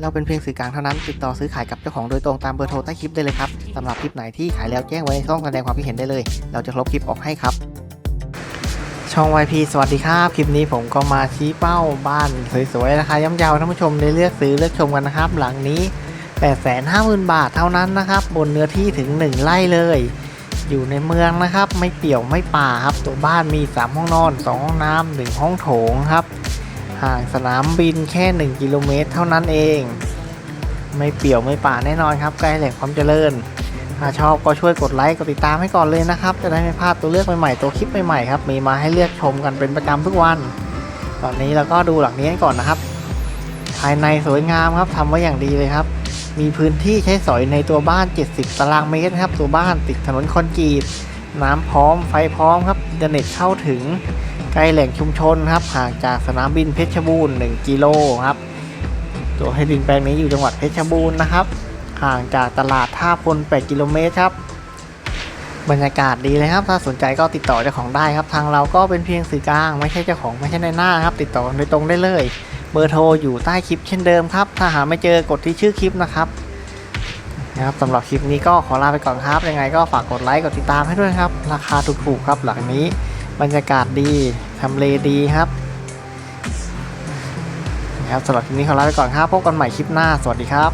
เราเป็นเพียงสื่อกลางเท่านั้น ติดต่อซื้อขายกับเจ้าของโดยตรงตามเบอร์โทรใต้คลิปได้เลยครับสำหรับคลิปไหนที่ขายแล้วแจ้งไว้ในช่องแสดงความคิดเห็นได้เลย เราจะลบคลิปออกให้ครับ ช่อง YP สวัสดีครับ คลิปนี้ผมก็มาชี้เป้าบ้านสวยๆราคาย่อมเยาวท่านผู้ชมได้เลือกซื้อเลือกชมกันนะครับ หลังนี้ 850,000 บาทเท่านั้นนะครับ บนเนื้อที่ถึง 1 ไร่เลย อยู่ในเมืองนะครับ ไม่เปี่ยวไม่ป่าครับ ตัวบ้านมี 3 ห้องนอน 2 ห้องน้ำ1ห้องโถงครับ ห่างสนามบินแค่ 1 กิโลเมตร เท่านั้นเอง ไม่เปี่ยวไม่ป่าแน่นอนครับใกล้แหล่งความเจริญถ้าชอบก็ช่วยกดไลค์กดติดตามให้ก่อนเลยนะครับ จะได้ไม่พลาดตัวเลือกใหม่ๆตัวคลิปใหม่ๆครับมีมาให้เลือกชมกันเป็นประจำทุกวัน ตอนนี้เราก็ดูหลังนี้ก่อนนะครับ ภายในสวยงามครับทำไว้อย่างดีเลยครับ มีพื้นที่ใช้สอยในตัวบ้าน 70 ตารางเมตรครับ ตัวบ้านติดถนนคอนกรีตน้ำพร้อมไฟพร้อมครับอินเทอร์เน็ตเข้าถึง ใกล้แหล่งชุมชนครับ ห่างจากสนามบินเพชรบูรณ์1กิโลครับ ตัวให้ดินแปลงนี้อยู่จังหวัดเพชรบูรณ์นะครับ ห่างจากตลาดท่าพล8กิโลเมตรครับ บรรยากาศดีเลยครับ ถ้าสนใจก็ติดต่อเจ้าของได้ครับ ทางเราก็เป็นเพียงสื่อกลาง ไม่ใช่เจ้าของไม่ใช่ในหน้าครับ ติดต่อโดยตรงได้เลย เบอร์โทรอยู่ใต้คลิปเช่นเดิมครับ ถ้าหาไม่เจอกดที่ชื่อคลิปนะครับนะครับสำหรับคลิปนี้ก็ขอลาไปก่อนครับ ยังไงก็ฝากกดไลค์ กดติดตามให้ด้วยครับ ราคาถูกๆครับหลังนี้ บรรยากาศดีทำเลดีครับนะครับสำหรับคลิปนี้ขอลาไปก่อนครับพบกันใหม่คลิปหน้า สวัสดีครับ